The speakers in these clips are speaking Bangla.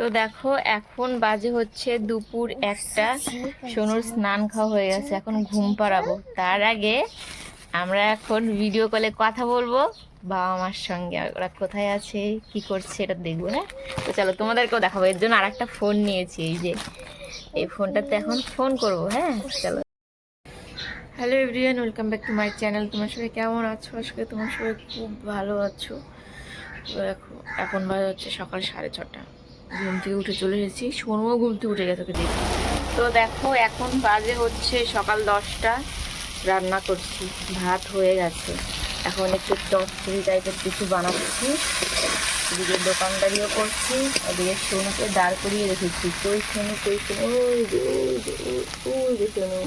তো দেখো, এখন বাজে হচ্ছে দুপুর একটা। সোনুর স্নান খাওয়া হয়ে গেছে, এখন ঘুম পাড়াবো। তার আগে আমরা এখন ভিডিও কলে কথা বলব। বাবা মার সঙ্গে ওরা কোথায় আছে, কি করছে এটা দেখব হ্যাঁ? তো চলো, তোমাদেরকেও দেখাবো। এর জন্য আর একটা ফোন নিয়েছি, এই যে, এই ফোনটাতে এখন ফোন করব হ্যাঁ? চলো। Hello everyone welcome back to my channel তোমার সবাই কেমন আছো? আজকে তোমার সবাই খুব ভালো আছো। দেখো, এখন বাজে হচ্ছে সকাল সাড়ে ছটা। ঘুম থেকে উঠে চলে এসেছি। সোনুও ঘুম থেকে উঠে গেছে দেখি। তো দেখো, এখন বাজে হচ্ছে সকাল দশটা। রান্না করছি, ভাত হয়ে গেছে। এখন একটু চচ্চড়ি টাইপের কিছু বানাচ্ছি। এদিকে দোকানদারিও করছি ওদিকে সোনুকে দাঁড় করিয়ে রেখেছি। কই সোনু কই সোনু? ওই যে সোনু।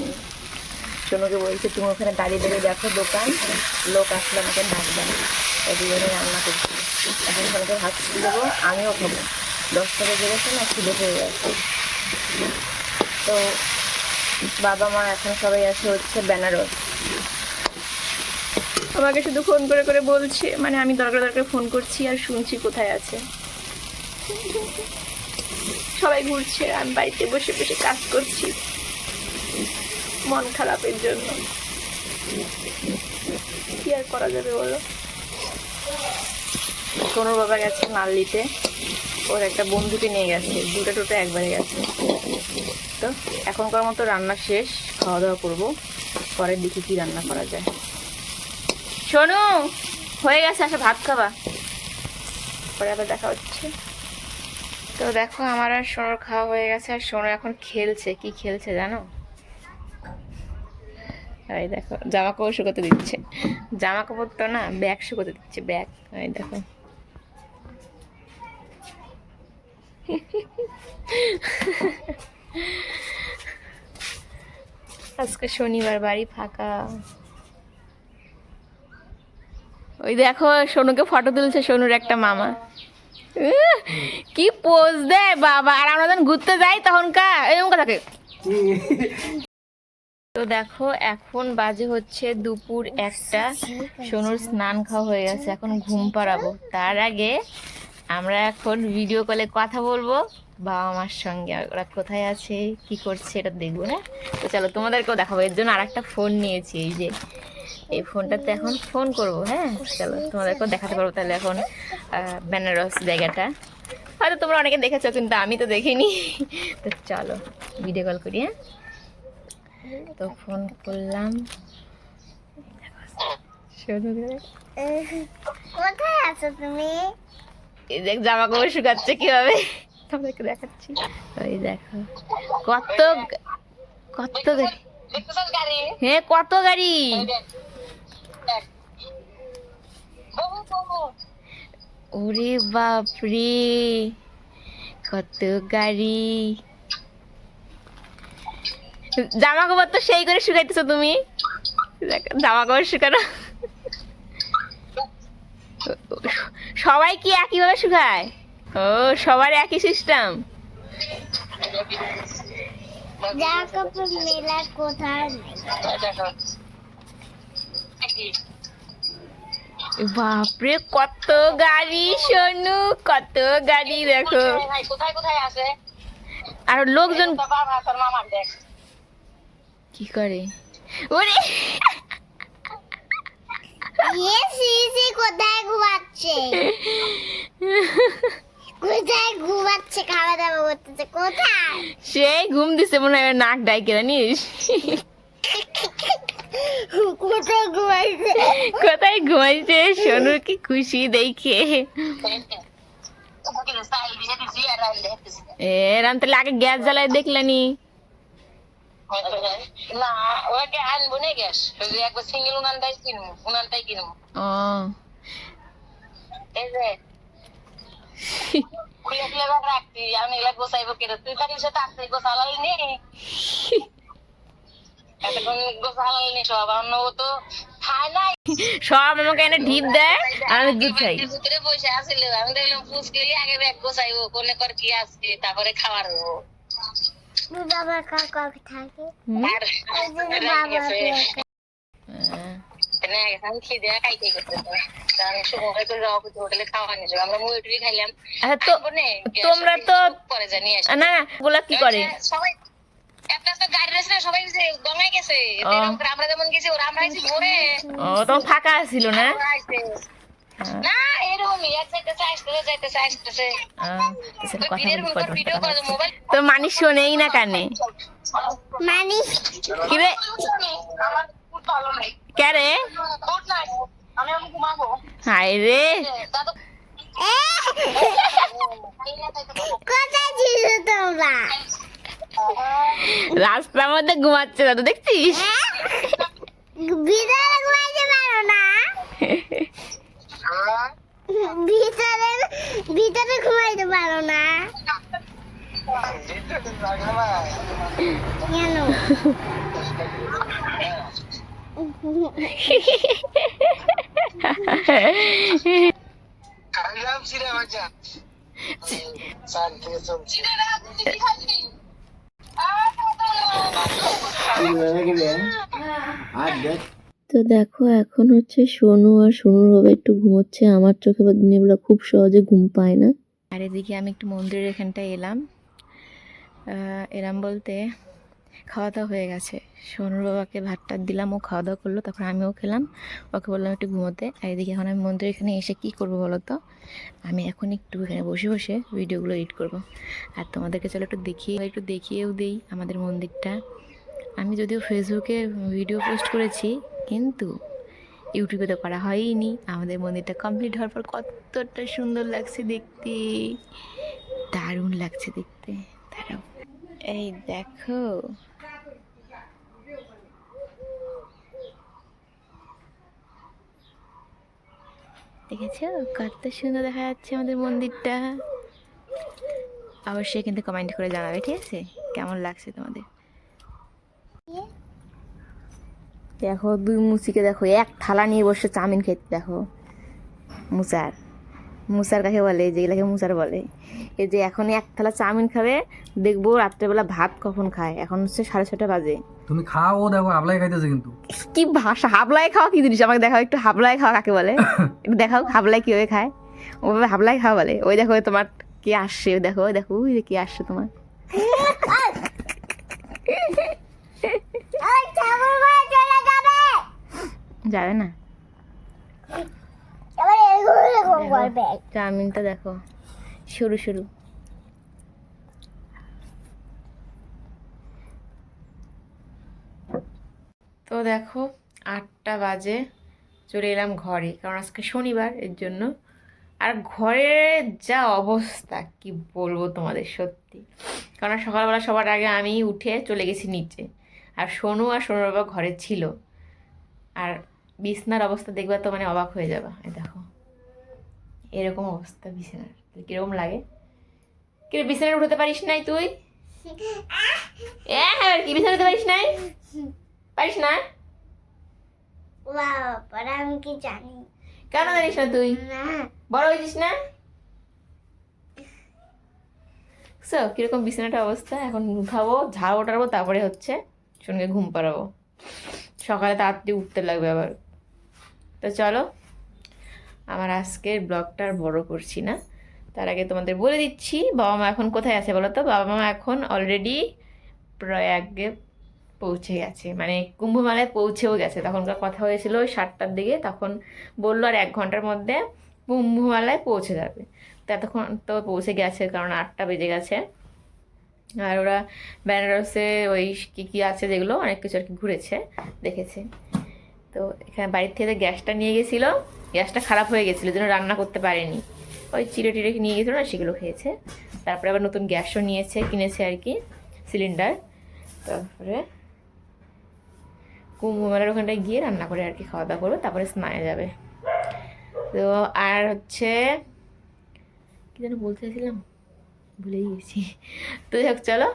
সোনুকে বলছে, তুমি ওখানে দাঁড়িয়ে দাঁড়িয়ে দেখো দোকান। লোক আসলে আমাকে ডাকবে ওদিকে রান্না করছি। এখন সোনুকে ভাত দেবো, আমিও খাব। দশটা বেজে গেছে না খিদে পেয়ে গেছে। তো বাবা মা এখন সবাই আছে হচ্ছে বেনারস। আমাকে শুধু ফোন করে করে বলছে মানে আমি দরকার দরকার ফোন করছি আর শুনছি কোথায় আছে। সবাই ঘুরছে, আমি বাড়িতে বসে বসে কাজ করছি। মন খারাপের জন্য। কি আর করা যাবে বলো? সোনুর বাবা গেছে নাল্লিতে ওর একটা বন্ধুকে নিয়ে গেছে, দুটো টোটো একবারে গেছে। তো এখনকার মতো রান্না শেষ খাওয়া দাওয়া করব। পরে দেখি কি রান্না করা যায়। শোনো হয়ে গেছে, আসে ভাত খাবা। পরে আবার দেখা হচ্ছে। তো দেখো, আমার আর সোনার খাওয়া হয়ে গেছে, আর সোনা এখন খেলছে। কি খেলছে জানো? দেখো জামা কাপড় শুকোতে দিচ্ছে। জামা কাপড় তো না, ব্যাগ শুকোতে দিচ্ছে, ব্যাগ। দেখো। আজকে শনিবার, বাড়ি ফাঁকা। ওই দেখো, সোনুকে ফটো তুলছে, সোনুর একটা মামা। কি পোজ দেয় বাবা, আর আমরা যখন ঘুরতে যাই তখন কা এরকম থাকে তো দেখো, এখন বাজে হচ্ছে দুপুর একটা। সোনুর স্নান খাওয়া হয়ে গেছে, এখন ঘুম পাড়াবো। তার আগে আমরা এখন ভিডিও কলে কথা বলব। বাবা মার সঙ্গে ওরা কোথায় আছে, কি করছে এটা দেখব হ্যাঁ? তো চলো তোমাদেরকেও দেখাবো। এর জন্য আর একটা ফোন নিয়েছি, এই যে, এই ফোনটাতে এখন ফোন করব হ্যাঁ? চলো তোমাদেরকেও দেখাতে পারব তাহলে এখন বেনারস জায়গাটা। হয়তো তোমরা অনেকে দেখেছ, কিন্তু আমি তো দেখিনি। তো চলো ভিডিও কল করি হ্যাঁ? তো ফোন করলাম। কোথায় আছো তুমি? দেখ জামা কাপড় শুকাচ্ছে কীভাবে? তোমাদেরকে দেখাচ্ছি। ওই দেখো। কত কত গাড়ি? হ্যাঁ কত গাড়ি? ওরে বাপরে কত গাড়ি। জামা কাপড় তো সেই করে শুকাইতেছো তুমি। দেখো, জামা কাপড় শুকানো। সবাই কি একই একইভাবে শুকায়? ও সবার একই সিস্টেম বাপরে কত গাড়ি শোনু কত গাড়ি দেখো। আর লোকজন কি করে? ওরে! ইয়ে সিসি কোথায় ঘুমাচ্ছে? কোথায় ঘুমাচ্ছে খাওয়া দাওয়া করতেছে কোথায়? সেই ঘুম দিছে মনে হয় নাক ডাইকে জানিস? কোথায় ঘুমাচ্ছে কোথায় ঘুমাইছে? সোনু কি খুশি দেখে। আইলে এরাম তাহলে আগে গ্যাস জ্বালায় দেখলেনি না ওকে আনব না গ্যাস একবার সিঙ্গেল উনানটাই কিনবো উনানটাই কিনবো ও এই যে খুলে খুলে ভাগ রাখতি আমি এগুলা গোছাইবো কেটে তুই তার সাথে আসতে গোছালাল নি সব আমাকে এনে ঢিপ দেয় আমি দুধ খাই ভিতরে বসে আসছিল আমি দেখলাম আগে ব্যাগ গোছাইবো কোনে কর কি আসছে তারপরে খাবার বাবা কাকা থাকে। হ্যাঁ। আচ্ছা তোমরা তো না না কি করে সবাই ফাঁকা ছিল না। হ্যাঁ। না এরকমই এক যাইতেছে আসতেছে যাইতেছে আসতেছে। আহ, এসব কথা ভিড়ের বলতে মতো পারব না, ভিডিও করে মোবাইল তো মানিস শোনেই না কানে। মানি কিরে আমার খুব ভালো নাই কে রে? ঘুমাবো। হাই রে। কোথায় ছিল তোমরা? রাস্তার মধ্যে ঘুমাচ্ছে দাদু দেখছিস? ভিতরে ঘুমাইতে পারো না ভিতরে ভিতরে ঘুমাইতে পারো না। কেন? আর তো দেখো, এখন হচ্ছে সোনু আর সোনুর বাবা একটু ঘুমোচ্ছে। আমার চোখে বা দিনের বেলা খুব সহজে ঘুম পায় না। আর এদিকে আমি একটু মন্দিরের এখানটায় এলাম। এলাম বলতে খাওয়া দাওয়া হয়ে গেছে। সোনুর বাবাকে ভাতটা দিলাম, ও খাওয়া দাওয়া করল তারপর আমিও খেলাম। ওকে বললাম একটু ঘুমোতে। আর এদিকে এখন আমি মন্দিরের এখানে এসে কি করব বলো তো? আমি এখন একটু এখানে বসে বসে ভিডিওগুলো এডিট করব। আর তোমাদেরকে চলো একটু দেখিয়ে, একটু দেখিয়েও দিই আমাদের মন্দিরটা। আমি যদিও ফেসবুকে ভিডিও পোস্ট করেছি, কিন্তু ইউটিউবে তো করা হয়নি আমাদের মন্দিরটা কমপ্লিট হওয়ার পর কতটা সুন্দর লাগছে দেখতে। দারুণ লাগছে দেখতে। দাঁড়াও। এই দেখো। দেখেছ? কত সুন্দর দেখা যাচ্ছে আমাদের মন্দিরটা। অবশ্যই কিন্তু কমেন্ট করে জানাবে, ঠিক আছে? কেমন লাগছে তোমাদের? দেখো দুই মুসিকে দেখো এক থালা নিয়ে বসে চাউমিন খেতে দেখো। মুসার মুসার কাকে বলে? যেগুলাকে মুসার বলে। এই যে এখন এক থালা চাউমিন খাবে দেখব রাত্রেবেলা ভাত কখন খায়। এখন হচ্ছে সাড়ে ছটা বাজে। তুমি খাও ও দেখো আবলাই খাইতেছে কিন্তু। কি ভাষা? হাবলাই খাওয়া কি জিনিস? আমাকে দেখাও একটু হাবলাই খাওয়া কাকে বলে? একটু দেখাও হাবলাই কীভাবে খায়। ওভাবে হাবলাই খাওয়া বলে। ওই দেখো তোমার কি আসছে? ওই দেখো দেখো ওই যে কি আসছে তোমার ওই ঠাকুর ঘরে চলে যাবে যাবে না? চাউমিনটা দেখো। সরু সরু তো দেখো আটটা বাজে চলে এলাম ঘরে। কারণ আজকে শনিবার এর জন্য। আর ঘরের যা অবস্থা কি বলব তোমাদের সত্যি। কারণ সকালবেলা সবার আগে আমি উঠে চলে গেছি নিচে। আর সোনু আর সোনুর বাবা ঘরে ছিল। আর বিছনার অবস্থা দেখবে তো মানে অবাক হয়ে যাবে। এই দেখো। এরকম অবস্থা বিছানার। কীরকম লাগে? কি রে, বিছানায় উঠতে পারিস নাই তুই? হ্যাঁ কি বিছানায় উঠতে পারিস নাই? পারিস না? বাবা আমি কি জানি? কেন জানিস না তুই? বড় হয়েছিস না? সো কীরকম বিছানাটা অবস্থা? এখন উঠাবো ঝাড় ওঠাবো তারপরে হচ্ছে সঙ্গে ঘুম পাড়াবো। সকালে তাড়াতাড়ি উঠতে লাগবে আবার। তো চলো, আমার আজকের ব্লগটা আর বড় করছি না। তার আগে তোমাদের বলে দিচ্ছি, বাবা মা এখন কোথায় আছে বলো তো? বাবা মা এখন অলরেডি প্রয়াগে পৌঁছে গেছে। মানে কুম্ভমেলায় পৌঁছেও গেছে। তখনকার কথা হয়েছিল ওই সাতটার দিকে, তখন বলল আর এক ঘণ্টার মধ্যে কুম্ভমেলায় পৌঁছে যাবে। তো এতক্ষণ তো পৌঁছে গেছে, কারণ আটটা বেজে গেছে। আর ওরা বেনারসে ওই কী কী আছে যেগুলো, অনেক কিছু আর কি ঘুরেছে, দেখেছে। তো এখানে বাড়ির থেকে গ্যাসটা নিয়ে গেছিল, গ্যাসটা খারাপ হয়ে গেছিল জন্য রান্না করতে পারেনি। ওই চিড়ে টিড়ে নিয়ে গেছিল না, সেগুলো খেয়েছে। তারপরে আবার নতুন গ্যাসও নিয়েছে, কিনেছে আর কি, সিলিন্ডার। তারপরে কুম্ভ মেলার ওখানটায় গিয়ে রান্না করে আর কি খাওয়া দাওয়া করবে, তারপরে স্নানে যাবে। তো আর হচ্ছে, কি যেন বলতে চাইছিলাম? ভুলেই গেছি। তো যাই হোক চলো,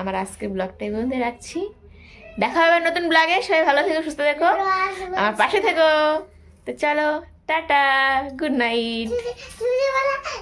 আমার আজকের ব্লগটা এই পর্যন্ত রাখছি। দেখা হবে নতুন ব্লগে সবাই ভালো থেকো সুস্থ থেকো। আমার পাশে থেকো। তো চলো টাটা গুড নাইট